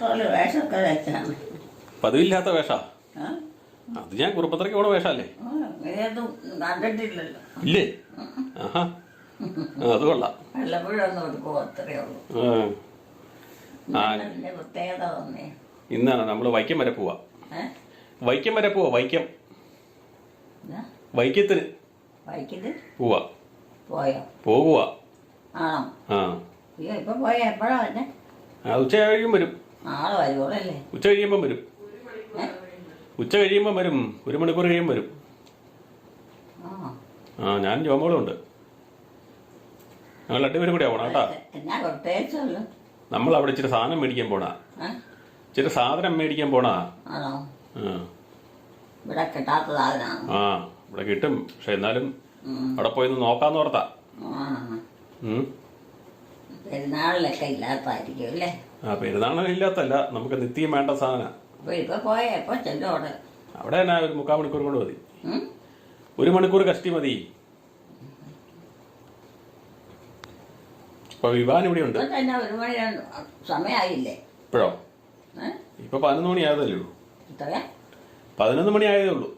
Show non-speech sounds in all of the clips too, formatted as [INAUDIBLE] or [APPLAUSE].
പോലെ വേഷമൊക്കെ വെച്ചാണ്. പതിവില്ലാത്ത വേഷ? അത് ഞാൻ കുറുപ്പത്രയ്ക്ക് ആ, ഇങ്ങനെയൊന്നും കണ്ടിട്ടില്ലല്ലോ. ഇല്ലേ? ആഹാ. അത് കൊള്ളാം. ഇന്നാണ് നമ്മൾ വൈക്കം വരെ പോവാ. വൈക്കം വരെ പോവാ വൈക്കം. വൈക്കത്തിന്. പോവാ. പോകുവാ. ആ, ഉച്ച കഴിയും വരും. നാളെ വരുവോളല്ലേ ഉച്ച കഴിയുമ്പം വരും. ഉച്ച കഴിയുമ്പം വരും. ഒരു മണിക്കൂർ കഴിയുമ്പം വരും. ആ. ഞാൻ ജോമോളും ഉണ്ട്. ഞങ്ങൾ രണ്ടുപേരും കൂടെ പോണം കേട്ടാ. നമ്മൾ അവിടെ ഇച്ചിരി സാധനം മേടിക്കാൻ പോണാ. ഇച്ചിരി സാധനം മേടിക്കാൻ പോണാ. ഇവിടെ കിട്ടാത്ത സാധനമാണ്. ആ ഇവിടെ കിട്ടും. പക്ഷെ എന്നാലും അവിടെ പോയി ഒന്ന് നോക്കാന്ന് ഓർത്താ. പെരുന്നാളിലൊക്കെ ഇല്ലാത്തായിരിക്കും അല്ലേ? ഇല്ലാത്തല്ല നമുക്ക് നിത്യം വേണ്ട സാധന. അവിടെ. തന്നെ ഒരു മുക്കാൽ മണിക്കൂർ കൊണ്ട് മതി. ഒരു മണിക്കൂർ കഷ്ടി മതി. ഇപ്പൊ വിവാൻ ഇവിടെ ഉണ്ട്. ഇപ്പോഴോ? ഇപ്പൊ പതിനൊന്ന് മണി ആയതല്ലേ ഉള്ളൂ. പതിനൊന്ന് മണി ആയതേ ഉള്ളൂ.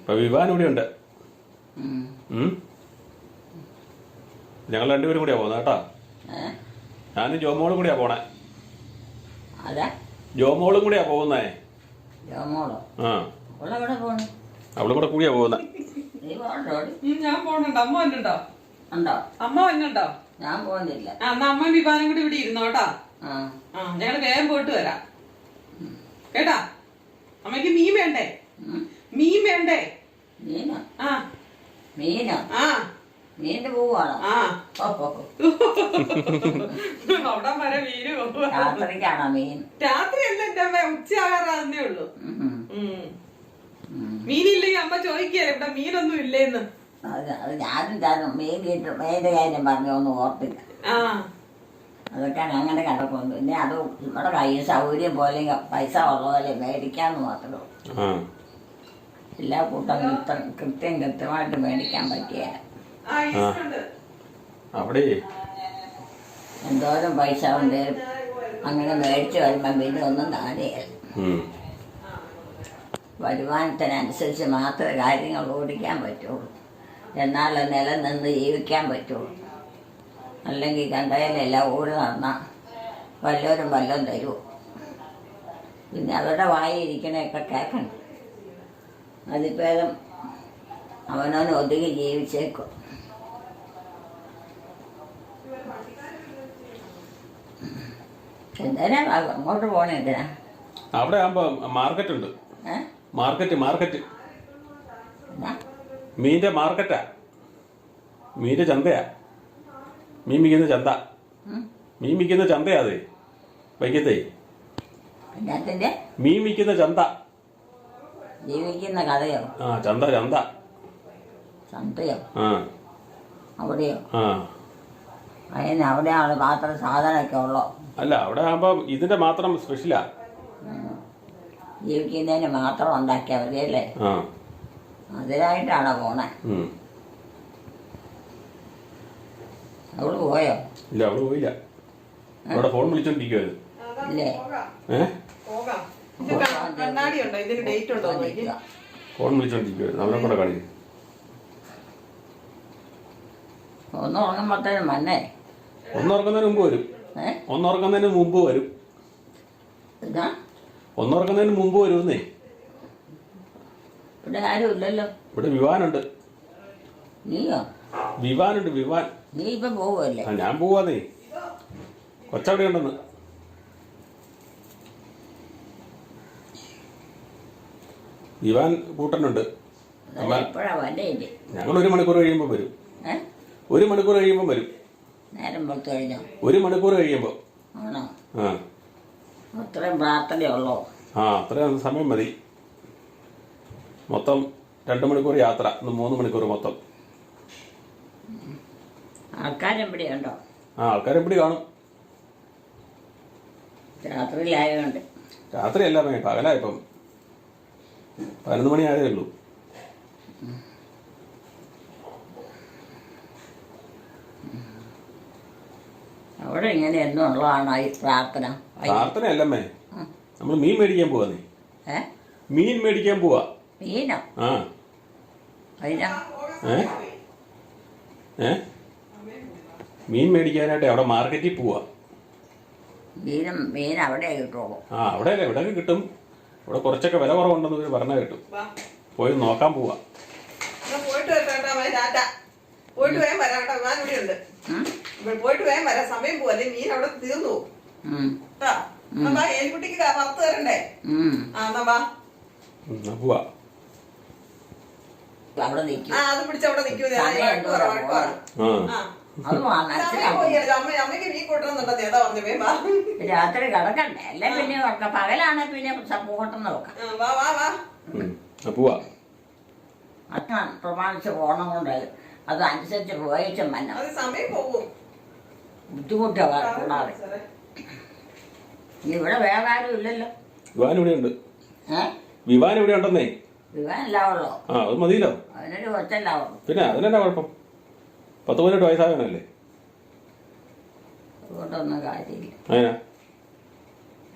ഇപ്പൊ വിവാൻ ഇവിടെ ഉണ്ട്. ഞങ്ങൾ രണ്ടുപേരും കൂടിയാ പോകുന്നത് കേട്ടാ? ഞാനും ജോമോളും കൂടിയാ പോണേ. ജോമോളും കൂടിയാ പോകുന്നേ. ജോമോളോ? ആ. അവളെവിടെ പോണു? അവളും കൂടെ കൂടിയാ പോകുന്നേ. നീ ഞാൻ പോണുണ്ടോ. അമ്മ വന്നുണ്ടോ അമ്മ വന്നുണ്ടോ ഞാൻ പോകുന്നില്ല. ആ എന്നാ അമ്മ വിഭാനം കൂടി ഇവിടെ ഇരുന്നോ ആ. ആ ഞങ്ങൾ വേഗം പോയിട്ട് വരാം. കേട്ടാ? അമ്മയ്ക്ക് മീൻ വേണ്ടേ? മീൻ വേണ്ടേ? മീനോ? ആ. മീനോ? ആ. മീനിന് പോവാണോ ആ. [LAUGHS] അവിടെ വരെ മീന് പോകും രാത്രിക്കാണോ മീൻ? രാത്രി അല്ല എന്റെ അമ്മ ഉച്ചയാകാറാകുന്നേ ഉള്ളൂ. മീനില്ലെങ്കിൽ അമ്മ ചോദിക്കുകയല്ലേ ഇവിടെ മീനൊന്നും ഇല്ലേന്ന്. അത് ഞാനും ഞാനും മീൻ കിട്ടും മീന്റെ കാര്യം പറഞ്ഞൊന്നും ഓർത്തില്ല. അതൊക്കെ അങ്ങനെ കിടക്കുന്നു പിന്നെ അത് നമ്മുടെ കയ്യിൽ സൗകര്യം പോലെ പൈസ ഉള്ള പോലെ മേടിക്കാന്ന് മാത്രമേ ഉള്ളൂ. എല്ലാ കൂട്ടം കൃത്യം കൃത്യം കൃത്യമായിട്ട് മേടിക്കാൻ പറ്റിയ. അവിടെ. എന്തോരം പൈസ ഉണ്ട് അങ്ങനെ മേടിച്ചു വരുമ്പം പിന്നെ ഒന്നും താഴെയല്ല ഉം. വരുമാനത്തിനനുസരിച്ച് മാത്രമേ കാര്യങ്ങൾ ഓടിക്കാൻ പറ്റുള്ളൂ. എന്നാൽ നിലനിന്ന് ജീവിക്കാൻ പറ്റുള്ളൂ. അല്ലെങ്കിൽ കണ്ടയിലെല്ലാം ഓടി നടന്നാൽ വല്ലവരും വല്ലതും തരൂ പിന്നെ അവരുടെ വായി ഇരിക്കണയൊക്കെ കേൾക്കണ്ട അതിപ്പേരും അവനവൻ ഒതുങ്ങി ജീവിച്ചേക്കും. എന്തിനാ അങ്ങോട്ട് പോണേ എന്തിനാ? അവിടെ ആകുമ്പോ മാർക്കറ്റ് ഉണ്ട് മാർക്കറ്റ് മാർക്കറ്റ്. മീന്റെ മീന്റെ മാർക്കറ്റാ. മീന്റെ ചന്തയാ. മീൻ വിൽക്കുന്ന ചന്ത? മീൻ വിൽക്കുന്ന ചന്തയാ അതെ. വൈക്കത്തെ. മീൻ വിൽക്കുന്ന ചന്ത. ജീവിക്കുന്ന കഥയോ? ആ ചന്ത ചന്ത. ചന്തയോ? ആ. അവിടെയോ? ആ. അതിന് അവിടെയാണ് മാത്രം സാധനമൊക്കെ ഉള്ളോ? അല്ല അവിടെ ആകുമ്പം ഇതിന്റെ മാത്രം സ്പെഷ്യലാ ജീവിക്കുന്നതിന് മാത്രം ഉണ്ടാക്കിയവരല്ലേ മതിയല്ലേ ആ. അതിനായിട്ടാണോ പോണേ? ഉം. അവൾ പോയോ? ഇല്ല അവൾ പോയില്ല. അവിടെ ഫോൺ വിളിച്ചോണ്ടിരിക്കുവായിരുന്നു ഇല്ലേ? ഏ? പോകാം. ഇത് ക- കണ്ണാടി ഉണ്ടോ? ഇതിന് ഡേറ്റ് ഉണ്ടോ? എന്ന് നോക്കി. ഫോൺ വിളിച്ചോണ്ടിരിക്കുവായിരുന്നു അവരെ കൂടെ കാണിക്കും. ഒന്ന് ഉറങ്ങുമ്പോഴത്തേനും മന്നേ ഒന്നുറങ്ങുന്നതിന് മുമ്പ് വരും. ഒന്നുറക്കുന്നതിന് മുമ്പ് വരും. ഒന്നുറക്കുന്നതിന് മുമ്പ് വരുമെന്നേ. ഇവിടെ ആരുമില്ലല്ലോ ഇവിടെ വിവാനുണ്ട്. നീയോ? വിവാനുണ്ട് വിവാൻ. നീ ഇപ്പൊ പോവല്ലേ ഞാൻ പോവാന്നേ. കൊച്ചവിടെ ഉണ്ടെന്ന് വിവാൻ. കൂട്ടനുണ്ട് ഞങ്ങൾ ഒരു മണിക്കൂർ കഴിയുമ്പോൾ വരും. ഒരു മണിക്കൂർ കഴിയുമ്പോൾ വരും. നേരം പുറത്തു കഴിഞ്ഞോ? ഒരു മണിക്കൂർ കഴിയുമ്പോൾ ആണോ? ആ. അത്രയും പ്രാർത്ഥനയുള്ളോ ആ അത്രയും സമയം മതി. മൊത്തം രണ്ട് മണിക്കൂർ യാത്ര ഇന്ന് മൂന്ന് മണിക്കൂർ മൊത്തം. ആൾക്കാരും ഇവിടെ ഉണ്ടോ ആ ആൾക്കാരെ എപ്പിടി കാണും രാത്രിയിലായതുകൊണ്ട് രാത്രിയല്ല പകലായപ്പം. പതിനൊന്ന് മണി ആയതേ ഉള്ളൂ. അവിടെ ഇങ്ങനെ എന്നും ഉള്ളതാണ് ഈ പ്രാർത്ഥന. പ്രാർത്ഥന അല്ലമ്മേ നമ്മൾ മീൻ മേടിക്കാൻ പോവാ നീ ഏ? മീൻ മേടിക്കാൻ പോവാ. മീനോ? ആ. അതിനാ ഏ? ഏ? മീൻ മേടിക്കാനായിട്ട് അവിടെ മാർക്കറ്റിൽ പോവാ. മീനും മീൻ അവിടെ കിട്ടുള്ളൂ. ആ അവിടെ അല്ലേ ഇവിടെ കിട്ടും. ഇവിടെ കുറച്ചൊക്കെ വില കുറവുണ്ടെന്ന് ഇവർ പറഞ്ഞ കിട്ടും. വാ. പോയി നോക്കാൻ പോവാ. പോയിട്ട് പോയിട്ട് വേഗം വരാം കേട്ടോ. ഞാൻ ഇവിടെ ഉണ്ട്. പോയിട്ട് വേഗം വരാം. സമയം പോവും. അല്ലെങ്കിൽ മീൻ അവിടെ തീർന്നു. പോകും ഉം. കേട്ടോ എന്നാ വാ ഏലിക്കുട്ടിക്ക് ക- വറുത്ത് തരണ്ടേ? ആ എന്നാ പോവാ. അവിടെ നിൽക്കും. ആ അത് പിടിച്ച് അവിടെ രാത്രി കിടക്കണ്ടേ? അല്ലെ പിന്നെ പകലാണ് പകലാണെ പിന്നെ പോട്ടെന്ന് നോക്കാം. അത് പ്രമാണിച്ച് പോണം കൊണ്ട്. അത് അനുസരിച്ച് മന്ന വന്ന അത് സമയം പോകും. ബുദ്ധിമുട്ടാണ് കൂടാതെ ഇവിടെ വേറെ ആരും ഇല്ലല്ലോ. വിവാൻ ഇവിടെ ഉണ്ട്. വിവാൻ ഇവിടെ ഉണ്ടെന്നേ. ആ അത് മതിയല്ലോ. അതിനൊരു കൊച്ചല്ലാവുള്ളൂ പിന്നെ അതിനെന്നാ കുഴപ്പം? പത്ത് പതിനെട്ട് വയസ്സാകാനല്ലേ? അതുകൊണ്ടൊന്നും കാര്യമില്ല. അതിനാ?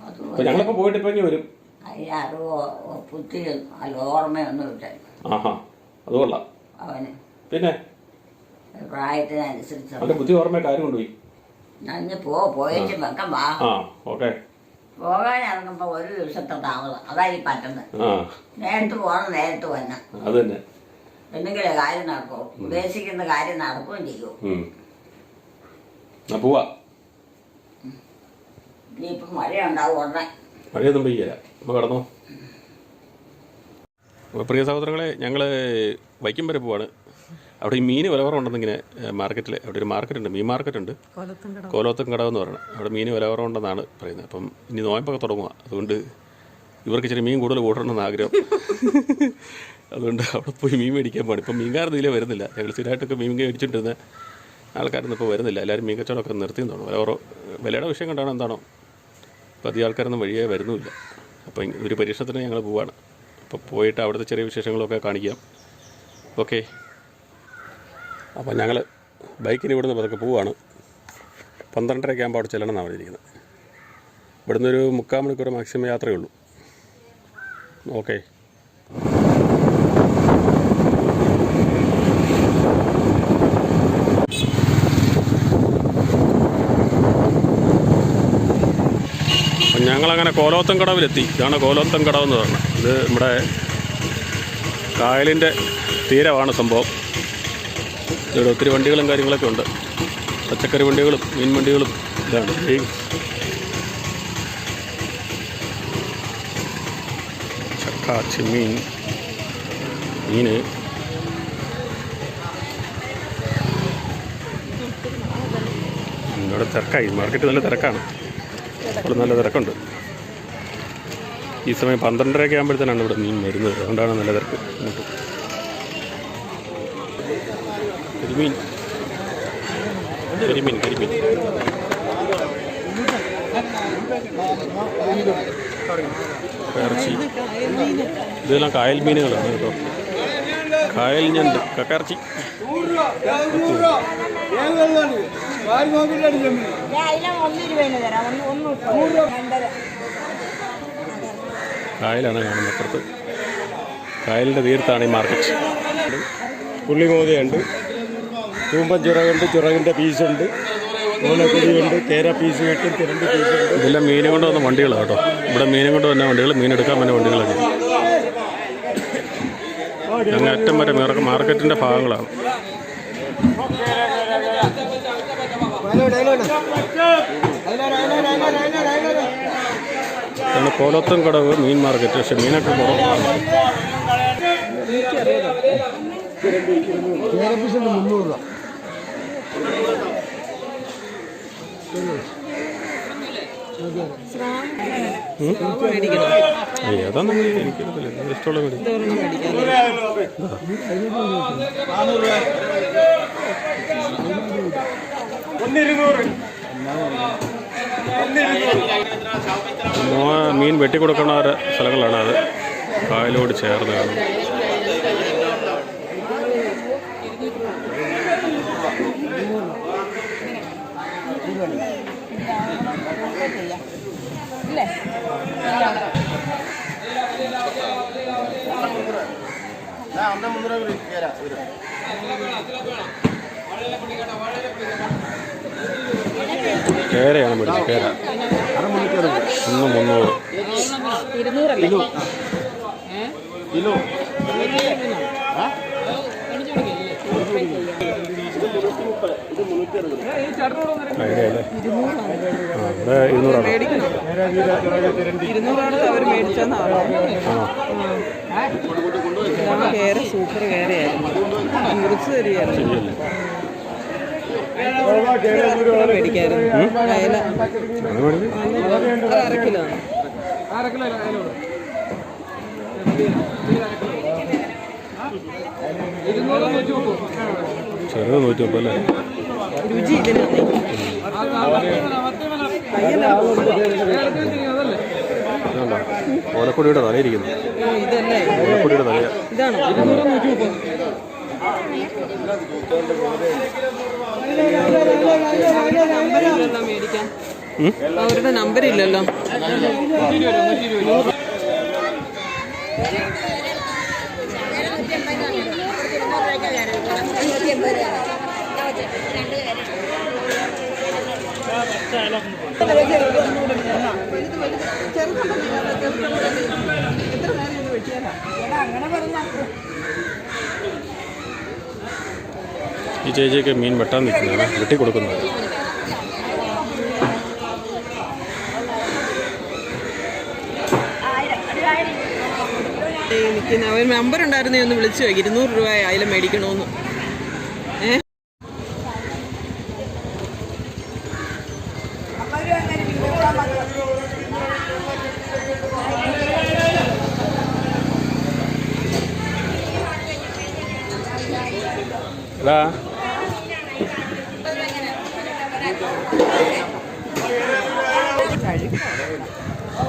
അത് അപ്പൊ ഞങ്ങളിപ്പോ പോയിട്ട് ഇപ്പൊ ഇനി വരും. അതിന് അറിവോ? ബുദ്ധിയോ അല്ല ഓർമ്മയൊന്നും ഇല്ല. ആഹാ അത് കൊള്ളാം. അവന്. പിന്നെ? പ്രായത്തിനനുസരിച്ച് അവന്റെ ബുദ്ധി ഓർമ്മ കാര്യം കൊണ്ടുപോയി. നഞ്ഞ് പോ പോയിട്ട് വെക്കം വാ ആ ഓക്കെ. പോകാൻ ഇറങ്ങുമ്പോൾ ഒരു ദിവസത്തെ താമസം. അതാ ഈ പറ്റുന്നത്. ആ. നേരത്ത് പോകണം നേരത്ത് വന്ന അത് തന്നെ. എന്തെങ്കിലും കാര്യം നടക്കുമോ ഉദ്ദേശിക്കുന്ന കാര്യം നടക്കുകയും ചെയ്യും. ഉം. എന്നാ പോവാ. ഇനിയിപ്പം മഴയുണ്ടാവും ഉടനെ. മഴയൊന്നും പെയ്യല നമ്മൾ കടന്നു. അപ്പോൾ പ്രിയ സഹോദരങ്ങളെ ഞങ്ങൾ വൈക്കം വരെ പോവാണ്. അവിടെ ഈ മീൻ വില കുറവുണ്ടെന്നിങ്ങനെ മാർക്കറ്റിൽ അവിടെ ഒരു മാർക്കറ്റ് ഉണ്ട് മീൻ മാർക്കറ്റ് ഉണ്ട് കോലോത്തും കടവ് എന്ന് പറയുന്നത് അവിടെ മീൻ വില കുറവുണ്ടെന്നാണ് പറയുന്നത്. അപ്പം ഇനി നോയമ്പൊക്കെ തുടങ്ങുക അതുകൊണ്ട് ഇവർക്ക് ഇച്ചിരി മീൻ കൂടുതൽ കൂട്ടണമെന്ന് ആഗ്രഹം. [LAUGHS] അതുകൊണ്ട് അവിടെ പോയി മീൻ മേടിക്കാൻ പാടും ഇപ്പം മീൻകാർ ഇതിലേ വരുന്നില്ല. ഞങ്ങൾ സ്ഥിരമായിട്ടൊക്കെ മീൻ മേടിച്ചിട്ടിരുന്ന ആൾക്കാരൊന്നും ഇപ്പോൾ വരുന്നില്ല. എല്ലാവരും മീൻ കച്ചവടമൊക്കെ നിർത്തിയെന്ന് തോന്നുന്നു. കുറവ് വിലയുടെ വിഷയം കണ്ടാണോ എന്താണോ? അപ്പോൾ അധികം ആൾക്കാരൊന്നും വഴിയേ വരുന്നുമില്ല. അപ്പം ഒരു പരീക്ഷണത്തിന് ഞങ്ങൾ പോവാണ്. അപ്പോൾ പോയിട്ട് അവിടുത്തെ ചെറിയ വിശേഷങ്ങളൊക്കെ കാണിക്കാം. ഓക്കെ. അപ്പോൾ ഞങ്ങൾ ബൈക്കിന് ഇവിടുന്ന് പതുക്കെ പോവുകയാണ് പന്ത്രണ്ടരയ്ക്ക് ആകുമ്പോൾ അവിടെ ചെല്ലണം എന്നാണ് പറഞ്ഞിരിക്കുന്നത്. ഇവിടുന്ന് ഒരു മുക്കാൽ മണിക്കൂർ മാക്സിമം യാത്രയേ ഉള്ളൂ. ഓക്കെ. ഞങ്ങളങ്ങനെ കോലോത്തം കടവിലെത്തി. ഇതാണ് കോലോത്തം കടവ് എന്ന് പറഞ്ഞത്. ഇത് നമ്മുടെ കായലിന്റെ തീരമാണ് സംഭവം. ഇവിടെ ഒത്തിരി വണ്ടികളും കാര്യങ്ങളൊക്കെ ഉണ്ട്. പച്ചക്കറി വണ്ടികളും മീൻ വണ്ടികളും ഇതാണ്. ഈ ചക്ക ചെമ്മീൻ മീന്. ഇവിടെ തിരക്കായി. മാർക്കറ്റ് നല്ല തിരക്കാണ്. ഇവിടെ നല്ല തിരക്കുണ്ട്. ഈ സമയം പന്ത്രണ്ടരയൊക്കെ ആകുമ്പോഴത്തേനാണ് ഇവിടെ മീൻ വരുന്നത്. അതുകൊണ്ടാണ് നല്ല തിരക്ക്. കരിമീൻ. കരിമീൻ കരിമീൻ. ഇറച്ചി. ഇതെല്ലാം കായൽ മീനുകളാണ് കേട്ടോ. കായൽ ഞണ്ട് കക്കറച്ചി കായലാണ് കാണുന്നത് അപ്പുറത്ത്. കായലിന്റെ തീർത്താണ് ഈ മാർക്കറ്റ് പുള്ളിമോതയുണ്ട് തൂമ്പൻ ചുറകുണ്ട് ചുറകിന്റെ പീസുണ്ട് ഓലക്കുടിയുണ്ട് കേര പീസ് കെട്ടും തിരണ്ട് പീസുണ്ട് ഇതെല്ലാം മീനെ കൊണ്ട് വന്ന വണ്ടികളാണ് കേട്ടോ. ഇവിടെ മീനെ കൊണ്ട് വന്ന വണ്ടികൾ മീനെടുക്കാൻ വന്ന വണ്ടികളൊക്കെ ഞങ്ങൾ അറ്റം വരെ മാർക്ക- മാർക്കറ്റിന്റെ ഭാഗങ്ങളാണ്. ഇതാണ് കോലത്തും കടവ് മീൻ മാർക്കറ്റ്. പക്ഷെ മീനൊക്കെ കുറവാണ്. മുന്നൂറ് രൂപ. ഇഷ്ടമുള്ള മീൻ വെട്ടിക്കൊടുക്കുന്ന സ്ഥലങ്ങളാണ് അത്. കായലോട് ചേർന്ന് കാണുന്നത്. കേരയാണ് മേടിച്ചത് കേര. ഒന്ന് മുന്നൂറ്. കിലോ. കിലോ. ഇവിടെ ഇരുന്നൂറാണ്. അവർ മേടിച്ചെന്നാണ് കേര സൂപ്പർ കയറിയായിരുന്നു മുറിച്ച് തരികയായിരുന്നു മേടിക്കായിരുന്നു അയല. മേടിക്കും അത് അര കിലോ ചെറുത് നൂറ്റി മുപ്പത് അല്ലേ? രുചി ഇതിന് ഇതുണ്ടോ ഓലക്കൊടിയുടെ തലയിരിക്കുന്നു. ഇതല്ലേ? ഓലക്കൊടിയുടെ തലയാ? അവരുടെ നമ്പർ ഇല്ലല്ലോ. ഈ ചേച്ചിയൊക്കെ മീൻ വെട്ടാൻ നിൽക്കുന്നതാണ് വെട്ടി കൊടുക്കുന്നത് നിൽക്കുന്ന അവർ നമ്പർ ഉണ്ടായിരുന്നേ ഒന്ന് വിളിച്ചു ഇരുന്നൂറ് രൂപ അതിൽ മേടിക്കണമെന്ന്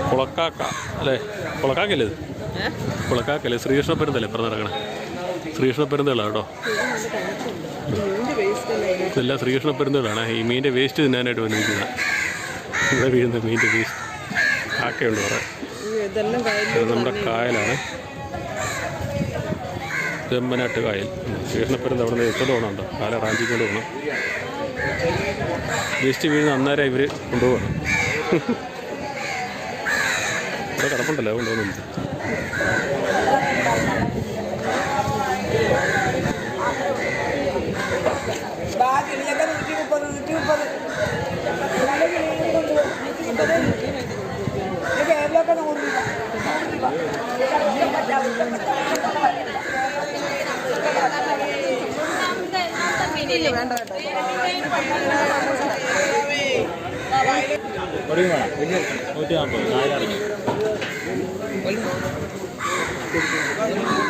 കുളക്കാക്ക അല്ലേ? കുളക്കാക്കല്ലേ ഇത്? കുളക്കാക്കല്ലേ ശ്രീകൃഷ്ണ പെരുന്തല്ലേ പറഞ്ഞ നടക്കണേ? ശ്രീകൃഷ്ണ പെരുന്തളാണ് കേട്ടോ. അല്ലേ ഇത്? ഇതെല്ലാം ശ്രീകൃഷ്ണ പെരുന്തളാണ് ഈ മീനിന്റെ വേസ്റ്റ് തിന്നാനായിട്ട് വന്നിരിക്കുന്നത് ഇവിടെ വീഴുന്ന മീന്റെ വേസ്റ്റ്. കാക്കയുണ്ട് കുറേ. നമ്മുടെ കായലാണ്. ചെമ്പനാട്ട് കായൽ. ശ്രീകൃഷ്ണപ്പെരുന്ന് അവിടെ നിന്ന് എത്തോട് പാല കാല റാഞ്ചിക്കൊണ്ട് പോകണം. വേസ്റ്റ് വീഴുന്ന അന്നേരം ഇവർ കൊണ്ടുപോകണം. ഇവിടെ കിടപ്പുണ്ടല്ലോ കൊണ്ടുപോകുന്നുണ്ട്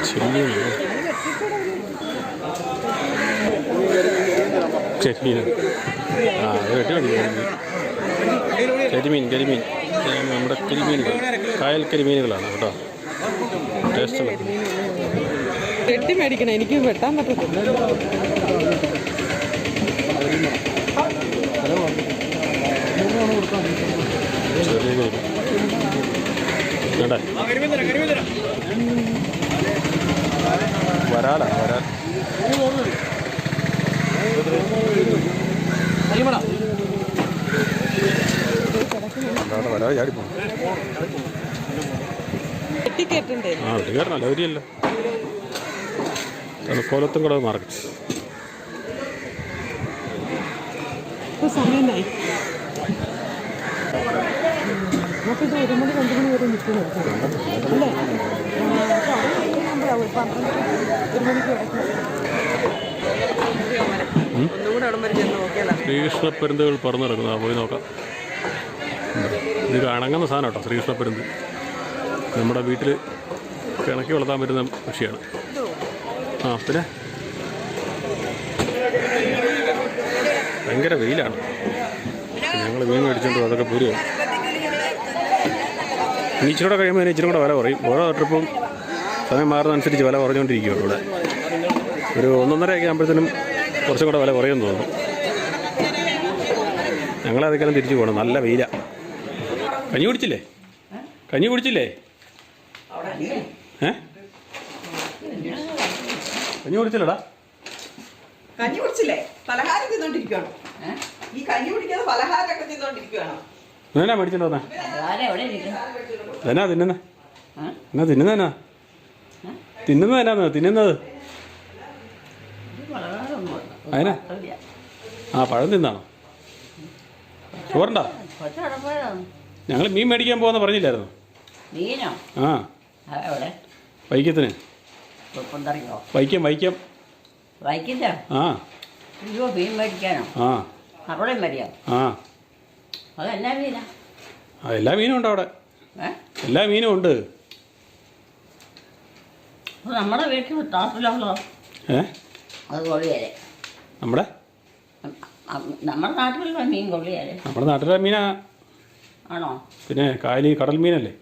ചെമ്മീൻ ചെമ്മീൻ ആ അത് വെട്ടി മേടിക്കും കരിമീൻ കരിമീൻ നമ്മുടെ കരിമീനുകൾ കായൽ കരിമീനുകളാണ് കേട്ടോ. ടേസ്റ്റ് മേടിക്കണം. എനിക്ക് വെട്ടാൻ പറ്റത്തില്ല ചെറിയ കരിമീൻ വേണ്ടേ വരാലാ വരാൽ അവിടെ വരാ ചാടിപ്പോ വെട്ടിക്കേറ്റണ്ടേ? ആ കോലത്തും കൂടെ മാർക്കറ്റ് ഇപ്പൊ ഇത് ഒരു മണി രണ്ട് മണി വരെ നിൽക്കുന്നു അല്ലേ? ഒരു മണിക്ക് ശ്രീകൃഷ്ണ പെരുന്തുകൾ പറഞ്ഞു നടക്കുന്നതാ പോയി നോക്കാം. ഇത് അണങ്ങുന്ന സാധനം കേട്ടോ ശ്രീകൃഷ്ണ പെരുന്ത് നമ്മുടെ വീട്ടിൽ കിണക്കി വളർത്താൻ പറ്റുന്ന പക്ഷിയാണ് ആ പിന്നെ? ഭയങ്കര വെയിലാണ്. ഞങ്ങൾ മീൻ മേടിച്ചുകൊണ്ട് അതൊക്കെ പൂരുവാണ് ഇനി ഇച്ചിരി കൂടെ കഴിയുമ്പോൾ ഇച്ചിരി കൂടെ വില കുറയും. ഓരോ ട്രിപ്പും സമയം മാറുന്നതനുസരിച്ച് വില കുറഞ്ഞുകൊണ്ടിരിക്കുകയാണ് ഇവിടെ. ഒരു ഒന്നൊന്നരയൊക്കെ ആകുമ്പോഴത്തേനും കുറച്ചും കൂടെ വില കുറയുമെന്ന് തോന്നുന്നു. ഞങ്ങളതൊക്കെയാലും തിരിച്ചു പോകണം നല്ല വെയില. കഞ്ഞി കുടിച്ചില്ലേ? കഞ്ഞി കുടിച്ചില്ലേ? ഏ കഞ്ഞി കുടിച്ചില്ലടാ. കഞ്ഞി കുടിച്ചില്ലേ? പലഹാരം തിന്നോണ്ടിരിക്കുകയാണോ ഏ? ഈ കഞ്ഞി കുടിക്കാതെ പലഹാരമൊക്കെ തിന്നോണ്ടിരിക്കുകയാണോ എന്നാ മേടിച്ചിട്ട് വന്നാ? എന്നാ തിന്നുന്നേ? എന്നാ തിന്നുന്നതെന്നാ തിന്നുന്നത് എന്നാന്ന്? തിന്നുന്നത്? അതിനാ? ആ പഴം തിന്നാണോ? ചോറണ്ട? ഞങ്ങൾ മീൻ മേടിക്കാൻ പോകുന്ന പറഞ്ഞില്ലായിരുന്നു? മീനോ? ആ. വൈക്കത്തിന്. വൈക്കം വൈക്കം. വൈക്കത്തോ? ആ. അയ്യോ മീൻ മേടിക്കാനോ? ആ. അവിടെ മതിയോ ആ. അതെന്നാ മീനാ. ആ എല്ലാ മീനും ഉണ്ട് അവിടെ. എല്ലാ മീനും ഉണ്ട്. നമ്മുടെ വീട്ടിൽ താപ്പിലുള്ളോ ഏ? അത് നമ്മുടെ? നമ്മുടെ നാട്ടിലുള്ള മീൻ കൊള്ളിയാലേ നമ്മുടെ നാട്ടിലെ മീനാ. ആണോ? പിന്നെ കായലി കടൽ മീനല്ലേ?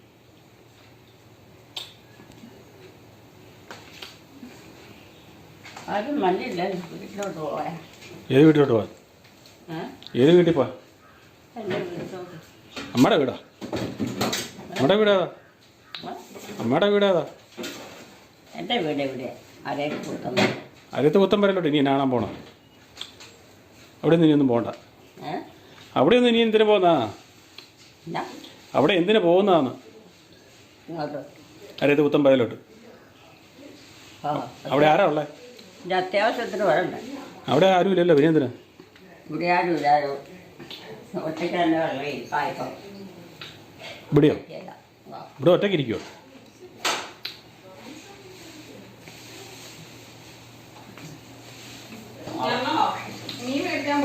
ആരും മല്ലില്ല വീട്ടിലോട്ട് പോവാ. ഏത് വീട്ടിലോട്ട് പോവാൻ ഏത് വീട്ടിൽ പോവാൻ എന്റെ വീടാ? അമ്മടെ വീടാ? അമ്മടെ വീടാ വീടാതാ എന്റെ വീട് കൂട്ടുന്നു അരത്ത് പുത്തമ്പരലോട്ട് ഇനി കാണാൻ പോണം. അവിടെ നിന്ന് ഇനിയൊന്നും പോകണ്ട ഏ? അവിടെ നിന്ന് ഇനി എന്തിനു പോകുന്നതാ? എന്നാ അവിടെ എന്തിനു പോകുന്നതാന്ന്? അരത്ത് പുത്തം വരലോട്ട് അവിടെ ആരാ ഉള്ളേ? അത്യാവശ്യത്തിന് വരണ്ട. അവിടെ ആരും ഇല്ലല്ലോ പിന്നെ എന്തിനാ? ഇവിടെ ആരും ഇല്ലാരും ഒറ്റയ്ക്ക് തന്നെ വെള്ളം ഇരിപ്പായപ്പം ഇവിടെയോ ഇവിടെ ഒറ്റയ്ക്ക് ഇരിക്കുമോ മീൻ മേടിക്കാൻ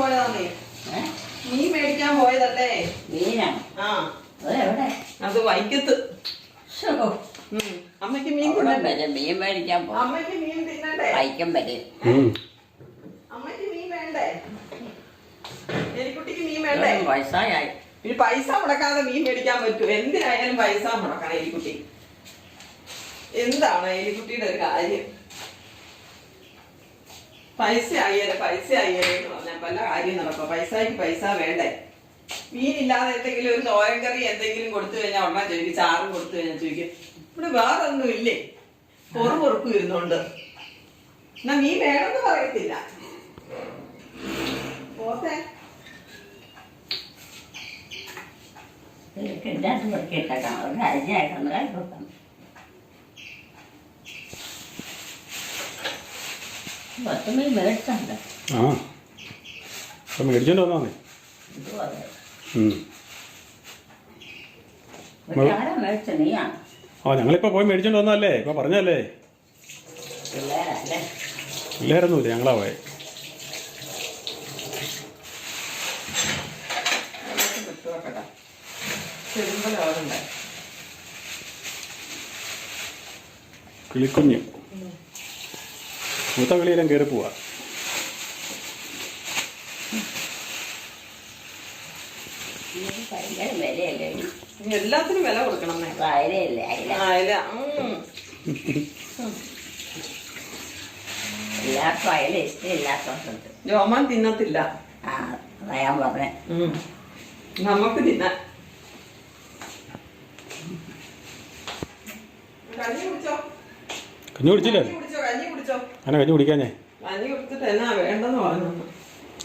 മീൻ മേടിക്കാൻ പോയതല്ലേ? മീനാ? ആ. അത് വൈക്കത്ത്. ശോ, അമ്മയ്ക്ക് മീൻ തിന്നണ്ടേ മീൻ മേടിക്കാൻ പോകും അമ്മയ്ക്ക് മീൻ തിന്നണ്ടേ? വൈക്കം വരെ. ഉം. അമ്മയ്ക്ക് മീൻ വേണ്ടേ? എലിക്കുട്ടിക്ക് മീൻ വേണ്ടേ? വയസ്സായി. ഈ പൈസ മുടക്കാതെ മീൻ മേടിക്കാൻ പറ്റുമോ എന്തിനായാലും പൈസ മുടക്കണം എലിക്കുട്ടി എന്താണ് എലിക്കുട്ടിയുടെ ഒരു കാര്യം? പൈസ അയ്യരെ പൈസ അയ്യരെ എന്ന് പറഞ്ഞാൽ പല കാര്യം നടക്കും. പൈസയ്ക്ക് പൈസ വേണ്ടേ? മീനില്ലാതെ എന്തെങ്കിലും ഒരു തോരൻ കറി എന്തെങ്കിലും കൊടുത്തു കഴിഞ്ഞാൽ ഉടനെ ചോദിക്കും ചാറും കൊടുത്തു കഴിഞ്ഞാൽ ചോദിക്കും. ഇവിടെ വേറെ ഒന്നും ഇല്ലേ? പൊറു പൊറുക്കും ഇരുന്നുണ്ട്. എന്നാ മീൻ വേണമെന്ന് പറയത്തില്ല. പോത്തെ എല്ലാത്തും വെക്കിട്ടേക്കാം ഒരു അരിഞ്ഞായിട്ടൊന്ന് കഴിക്കണം പത്ത് മീൻ മേടിച്ചുണ്ട് ആ. അപ്പം മേടിച്ചോണ്ട് വന്നാ മതി. ഇത് മേടിച്ച നീയാണ് ആ ഞങ്ങളിപ്പോൾ പോയി മേടിച്ചോണ്ട് വന്നല്ലേ ഇപ്പോൾ പറഞ്ഞല്ലേ ഇല്ലായിരുന്നില്ല ഞങ്ങളാ പോയെ. കിളിക്കുഞ്ഞ് മൂത്ത കളിയെല്ലാം കയറി പോവാ. എല്ലാത്തിനും വില കൊടുക്കണം. [LAUGHS] എല്ലാവർക്കും അയില തിന്നത്തില്ല. ആ അതാ ഞാൻ പറഞ്ഞേ. ഉം. നമുക്ക് തിന്നാൻ. കഴിഞ്ഞു കുടിച്ചോ? കഞ്ഞി കുടിച്ചില്ലേ? കുടിച്ചോ കഞ്ഞി കുടിച്ചോ. അങ്ങനെ കഞ്ഞി കുടിക്കാഞ്ഞേ?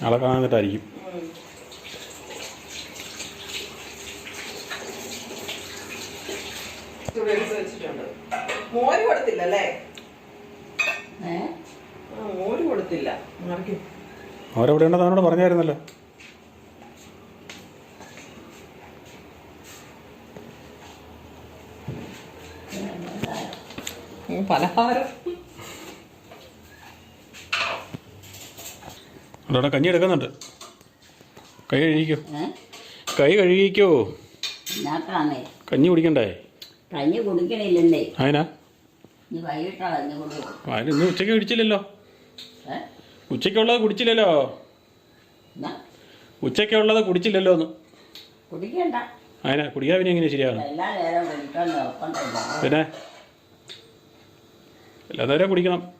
ആളെ കാണാന്നിട്ടായിരിക്കും മോര് കൊടുത്തില്ലല്ലേ? മോര് കൊടുത്തില്ല. ഉണ്ടെന്ന് അവനോട് പറഞ്ഞായിരുന്നല്ലോ. പലഹാരം. കഞ്ഞി എടുക്കുന്നുണ്ട്? കൈ കഴുകിക്കോ. കൈ കഴുകിക്കോ. കഞ്ഞി കുടിക്കണ്ടേ? കഞ്ഞി കുടിക്കണില്ലെന്നേ. അതിനാ? ഇനി വൈകിട്ടാ കഞ്ഞി കുടിക്കും അതിന് ഇന്ന് ഉച്ചയ്ക്ക് കുടിച്ചില്ലല്ലോ. ഉച്ചക്കുള്ളത് ഉച്ചയ്ക്കുള്ളത് കുടിച്ചില്ലല്ലോ. ഉച്ചക്കുള്ളത് ഉച്ചയ്ക്കുള്ളത് കുടിച്ചില്ലല്ലോ എന്ന്. കുടിക്കണ്ട. അതിനാ? കുടിക്കാൻ പിന്നെ എങ്ങനെ ശരിയാകും നിർബന്ധമില്ല പിന്നെ? എല്ലാ നേരം കുടിക്കണം.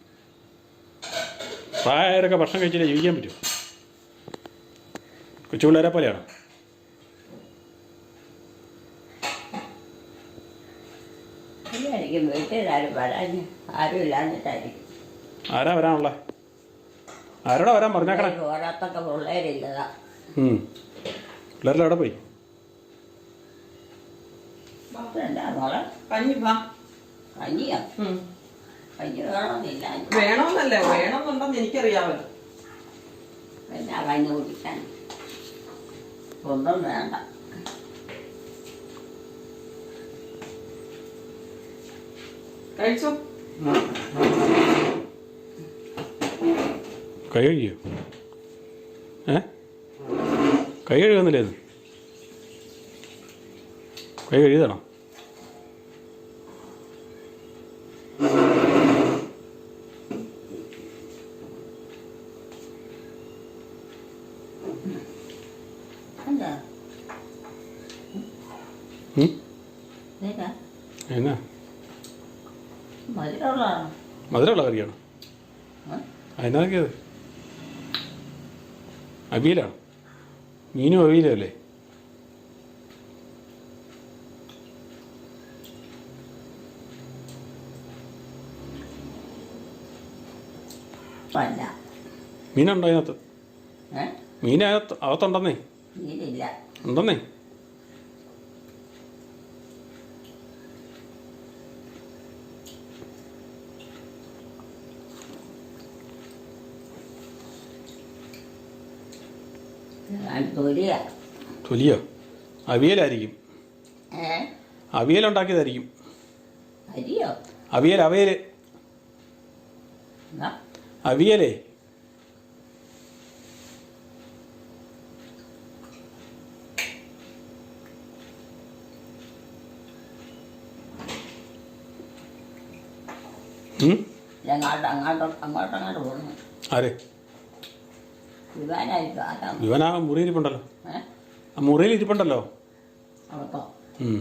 പ്രായമായവരൊക്കെ ഭക്ഷണം കഴിച്ചില്ലേ ജീവിക്കാൻ പറ്റും. കൊച്ചു പിള്ളേരെ പോലെയാണ്. ആരും വരാനുള്ള? ആരോടാ വരാൻ പറഞ്ഞേക്കണേ. പിള്ളേരെല്ലാം എവിടെ പോയി? കഞ്ഞി വാ. കഞ്ഞിയോ. കഞ്ഞി വേണമെന്നില്ല വേണമെന്നല്ലേ വേണമെന്നുണ്ടെന്ന് എനിക്കറിയാമല്ലോ. പിന്നെ കഞ്ഞി കുടിക്കാൻ. ഒന്നും വേണ്ട. കഴിച്ചു? കൈ കഴുകിയോ? ഏ? കൈ കഴുകുന്നില്ലേ കൈ കഴുകിയതാണോ എന്താ ഉം? ഇതാ എന്നാ മധുരമുള്ളതാണോ മധുരമുള്ള കറിയാണോ ഏ? അതിനാക്കിയത് അവിയലാണ് മീനും അവിയലും അല്ലേ പല്ല മീനുണ്ടോ അതിനകത്ത്? മീൻ മീനകത്ത് അകത്തുണ്ടെന്നേ. ഉണ്ടെന്നേ. തൊലിയ. അവിയലായിരിക്കും. അവിയലുണ്ടാക്കിയതായിരിക്കും. അവിയൽ അവയൽ. അവിയലേ? അങ്ങോട്ട് അങ്ങോട്ട് അങ്ങോട്ട് അങ്ങോട്ട് പോകുന്നു ആരെ? ആരാ മുറിയിൽ ഇരിപ്പുണ്ടല്ലോ. മുറിയിൽ ഇരിപ്പുണ്ടല്ലോ. ഉം.